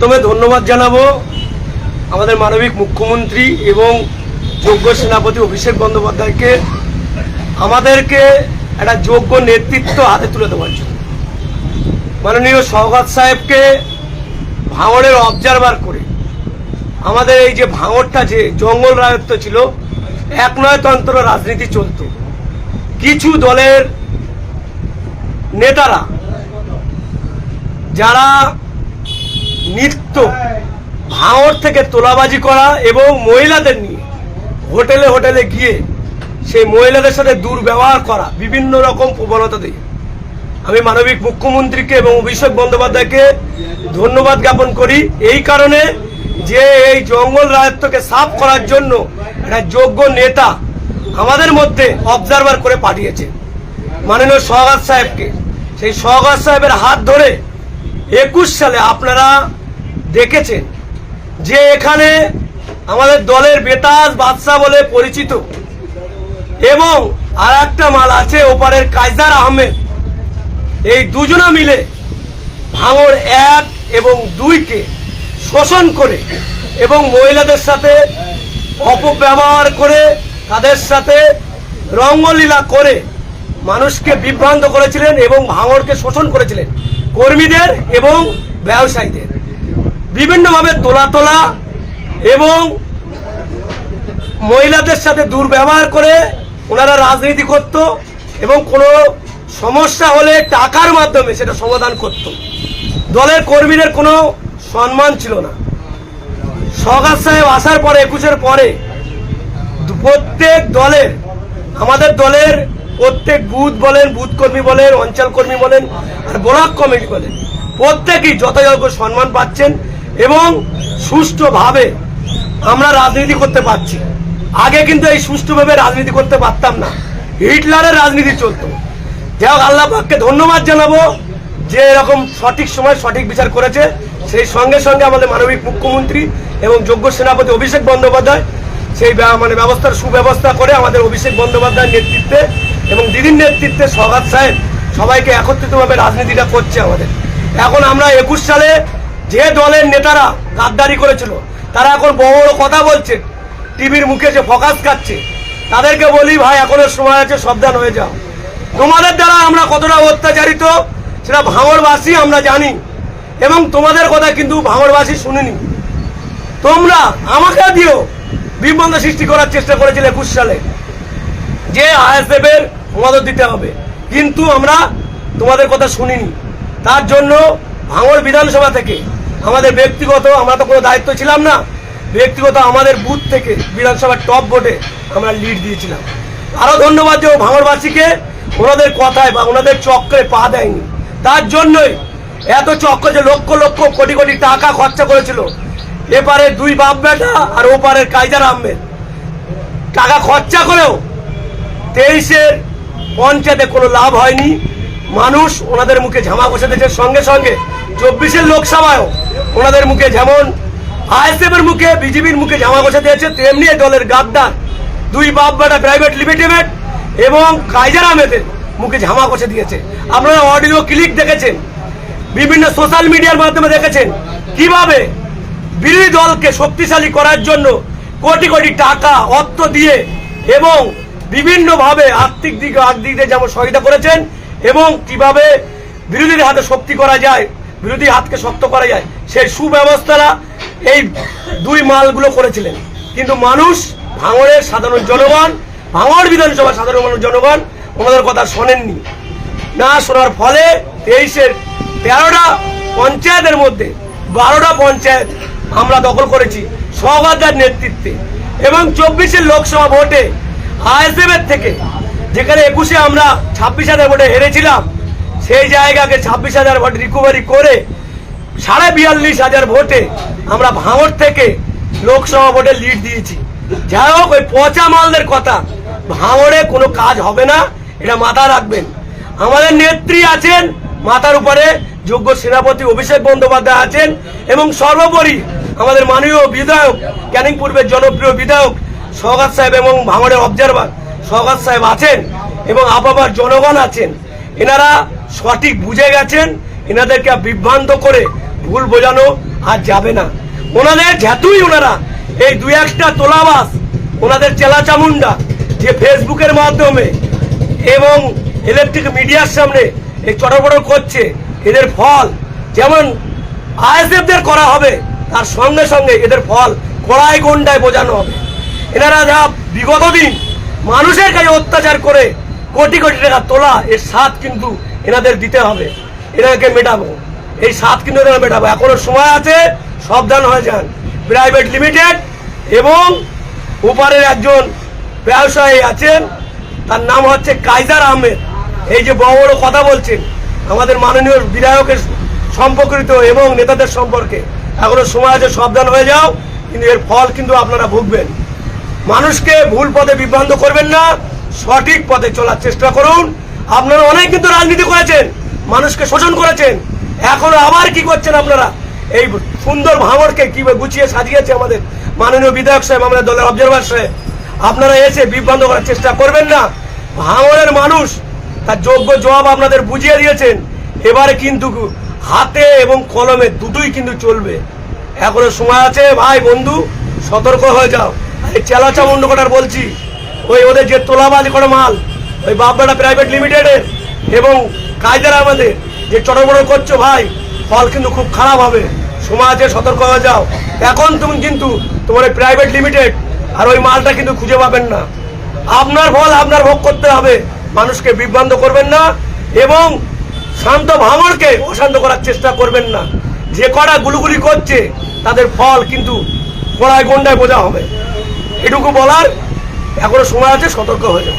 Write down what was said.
প্রথমে ধন্যবাদ জানাব আমাদের মানবিক মুখ্যমন্ত্রী এবং যোগ্য সেনাপতি অভিষেক বন্দ্যোপাধ্যায়কে, আমাদেরকে একটা যোগ্য নেতৃত্ব হাতে তুলে দেওয়ার জন্য। মাননীয় সৌগাত সাহেবকে ভাঙড়ের অবজারভার করে, আমাদের এই যে ভাঙড়টা যে জঙ্গল রায়ত্ব ছিল, এক নয় তন্ত্র রাজনীতি চলতো। কিছু দলের নেতারা, যারা নিত্য ভাঙড় থেকে তোলাবাজি করা এবং মহিলাদের নিয়ে হোটেলে হোটেলে গিয়ে সেই মহিলাদের সাথে দুর্ব্যবহার করা, বিভিন্ন রকম প্রবণতা দিয়ে। আমি মানবিক মুখ্যমন্ত্রীকে এবং অভিষেক বন্দ্যোপাধ্যায়কে ধন্যবাদ জ্ঞাপন করি। এই কারণে যে এই জঙ্গল রায়ত্বকে সাফ করার জন্য একটা যোগ্য নেতা আমাদের মধ্যে অবজারভার করে পাঠিয়েছে। মাননীয় সহগাত সাহেবকে। সেই সহগাত সাহেবের হাত ধরে একুশ সালে আপনারা দেখেছেন যে এখানে আমাদের দলের বেতাজ বাদশাহ বলে পরিচিত। এবং আর একটা মাল আছে ওপারের কায়দার আহমেদ। এই দুজনা মিলে ভাঙড় এক এবং দুইকে শোষণ করে এবং মহিলাদের সাথে অপব্যবহার করে তাদের সাথে রঙ্গলীলা করে মানুষকে বিভ্রান্ত করেছিলেন এবং ভাঙড়কে শোষণ করেছিলেন। কর্মীদের এবং ব্যবসায়ীদের। বিভিন্নভাবে তোলা তোলা এবং মহিলাদের সাথে দুর্ব্যবহার করে ওনারা রাজনীতি করত এবং কোনো সমস্যা হলে টাকার মাধ্যমে সেটা সমাধান করত। দলের কর্মীদের কোনো সম্মান ছিল না। সগাত সাহেব আসার পরে, একুশের পরে প্রত্যেক দলের, আমাদের দলের প্রত্যেক বুথ বলেন, বুথ কর্মী বলেন, অঞ্চল কর্মী বলেন, আর ব্লক কমিটি বলেন, প্রত্যেকেই যথাযোগ্য সম্মান পাচ্ছেন। এবং সুষ্ঠুভাবে আমরা রাজনীতি করতে পারছি। আগে কিন্তু এই সুষ্ঠুভাবে রাজনীতি করতে পারতাম না। হিটলারের রাজনীতি চলতো। যাই হোক, আল্লাহ পাককে ধন্যবাদ জানাব যে এরকম সঠিক সময় সঠিক বিচার করেছে। সেই সঙ্গে সঙ্গে আমাদের মানবিক মুখ্যমন্ত্রী এবং যোগ্য সেনাপতি অভিষেক বন্দ্যোপাধ্যায় সেই মানে ব্যবস্থার সুব্যবস্থা করে আমাদের অভিষেক বন্দ্যোপাধ্যায়ের নেতৃত্বে এবং দিদির নেতৃত্বে সগাত সাহেব সবাইকে একত্রিতভাবে রাজনীতিটা করছে আমাদের। এখন আমরা একুশ সালে যে দলের নেতারা গাদ্দারি করেছিল, তারা এখন বড় বড় কথা বলছে। টিভির মুখে যে ফোকাস খাচ্ছে, তাদেরকে বলি ভাই, এখনও সময় আছে, সাবধান হয়ে যাও। তোমাদের দ্বারা আমরা কতটা অত্যাচারিত, সেটা ভাঙড়বাসী আমরা জানি, এবং তোমাদের কথা কিন্তু ভাঙড়বাসী শুনিনি। তোমরা আমাকে দিও বিভ্রান্ত সৃষ্টি করার চেষ্টা করেছিলে একুশ সালে, যে আইএসএফ মদত দিতে হবে। কিন্তু আমরা তোমাদের কথা শুনিনি। তার জন্য ভাঙড় বিধানসভা থেকে আমাদের ব্যক্তিগত, আমরা তো কোনো দায়িত্ব ছিলাম না। ব্যক্তিগত আমাদের বুথ থেকে বিধানসভার টপ ভোটে আমরা লিড দিয়েছিলাম। আরও ধন্যবাদ যে ও ভাঙড়বাসীকে, ওনাদের কথায় বা ওনাদের চক্রে পা দেয়নি। তার জন্যই এত চক্র যে লক্ষ লক্ষ কোটি কোটি টাকা খরচা করেছিল। এপারে দুই বাপ বেটা আর ওপারের কাইজার আহমেদ। টাকা খরচা করেও তেইশের পঞ্চায়েতে কোনো লাভ হয়নি। মানুষ ওনাদের মুখে ঝামা বসে দিয়েছে সঙ্গে সঙ্গে। চব্বিশের লোকসভায়ও ওনাদের মুখে যেমন আইএসএফ এর মুখে, বিজেপির মুখে জামা বসে দিয়েছে, তেমনি দলের গাদ্দার। দুই বাপ বেটা প্রাইভেট লিমিটেড এবং কাইজার আহমেদের মুখে ঝামা বসে দিয়েছে। আপনারা অডিও ক্লিক দেখেছেন, বিভিন্ন সোশ্যাল মিডিয়ার মাধ্যমে দেখেছেন কীভাবে বিরোধী দলকে শক্তিশালী করার জন্য কোটি কোটি টাকা, অর্থ দিয়ে এবং বিভিন্নভাবে আর্থিক দিক আর্থিক দিকে যেমন সহায়তা করেছেন এবং কীভাবে বিরোধীদের হাতে শক্তি করা যায়, বিরোধী হাতকে শক্ত করা যায়, সেই সুব্যবস্থারা এই দুই মালগুলো করেছিলেন। কিন্তু মানুষ ভাঙড়ের সাধারণ জনগণ, ভাঙড় বিধানসভার সাধারণ মানুষ জনগণ ওনাদের কথা শোনেননি। না, শোনার ফলে তেইশের তেরোটা পঞ্চায়েতের মধ্যে বারোটা পঞ্চায়েত আমরা দখল করেছি সহগাদার নেতৃত্বে। এবং চব্বিশের লোকসভা ভোটে আইএসএফ এর থেকে যেখানে একুশে আমরা ছাব্বিশ হাজার ভোটে হেরেছিলাম, সেই জায়গাকে ছাব্বিশ হাজার ভোট রিকভারি করে সাড়ে বিয়াল্লিশ হাজার ভোটে আমরা ভাঙড় থেকে লোকসভা ভোটে লিড দিয়েছি। যাই হোক, ওই পচা মালদের কথা, ভাঙড়ে কোনো কাজ হবে না, এটা মাথায় রাখবেন। আমাদের নেত্রী আছেন, মাথার উপরে যোগ্য সেনাপতি অভিষেক বন্দ্যোপাধ্যায় আছেন, এবং সর্বোপরি আমাদের মাননীয় বিধায়ক, ক্যানিং পূর্বের জনপ্রিয় বিধায়ক, সৌগাত সাহেব এবং ভাঙড়ের অবজারভার সৌগাত সাহেব আছেন এবং আপাবার জনগণ আছেন। এনারা সঠিক বুঝে গেছেন, এনাদেরকে বিভ্রান্ত করে ভুল বোঝানো আর যাবে না। ওনাদের যেতুই ওনারা, এই দুই একটা তোলাবাস, ওনাদের চেলা চামুন্ডা যে ফেসবুকের মাধ্যমে এবং ইলেকট্রিক মিডিয়ার সামনে এই চটপট করছে, এদের ফল যেমন আইএসএফদের করা হবে, তার সঙ্গে সঙ্গে এদের ফল কড়াই গন্ডায় বোঝানো হবে। এনারা যা বিগত দিন মানুষের কাছে অত্যাচার করে কোটি কোটি টাকা তোলা, এর স্বাদ কিন্তু এনাদের দিতে হবে। এনাকে মেটাবো। এই স্বাদ কিন্তু এনারা মেটাবো। এখনও সময় আছে, সাবধান হয়ে যান। প্রাইভেট লিমিটেড এবং ওপারের একজন ব্যবসায়ী আছেন, তার নাম হচ্ছে কাইজার আহমেদ। এই যে বড় বড় কথা বলছেন, আমাদের মাননীয় বিধায়কের সম্পর্কিত এবং নেতাদের সম্পর্কে। এখনও সময় আছে, সাবধান হয়ে যাও, কিন্তু এর ফল কিন্তু আপনারা ভুগবেন। মানুষকে ভুল পথে বিভ্রান্ত করবেন না, সঠিক পথে চলার চেষ্টা করুন। আপনারা অনেক কিন্তু রাজনীতি করেছেন, মানুষকে শোষণ করেছেন। এখন আবার কি করছেন আপনারা? এই সুন্দর ভাঙরকে কি গুছিয়ে সাজিয়েছে আমাদের মাননীয় বিধায়ক সাহেব, আমাদের দলের অবজারভার সাহেব। আপনারা এসে বিভ্রান্ত করার চেষ্টা করবেন না। ভাঙরের মানুষ তার যোগ্য জবাব আপনাদের বুঝিয়ে দিয়েছেন। এবারে কিন্তু হাতে এবং কলমে দুটোই কিন্তু চলবে। এখনও সময় আছে, ভাই, বন্ধু, সতর্ক হয়ে যাও। এই চেলা চামুন্ড বলছি। ওই ওদের যে তোলাবাজি করে মাল, ওই বাপবাটা প্রাইভেট লিমিটেডের এবং কায়দার আমাদের যে চটবড় করছ ভাই, ফল কিন্তু খুব খারাপ হবে। সমাজে সতর্ক হয়ে যাও। এখন তুমি কিন্তু তোমার ওই প্রাইভেট লিমিটেড আর ওই মালটা কিন্তু খুঁজে পাবেন না। আপনার ফল আপনার ভোগ করতে হবে। মানুষকে বিভ্রান্ত করবেন না এবং শান্ত ভাঙরকে অশান্ত করার চেষ্টা করবেন না। যে কটা গুলুগুলি করছে, তাদের ফল কিন্তু কড়ায় গন্ডায় বোঝা হবে। এটুকু বলার এখনও সময় আছে সতর্ক হয়ে যাও।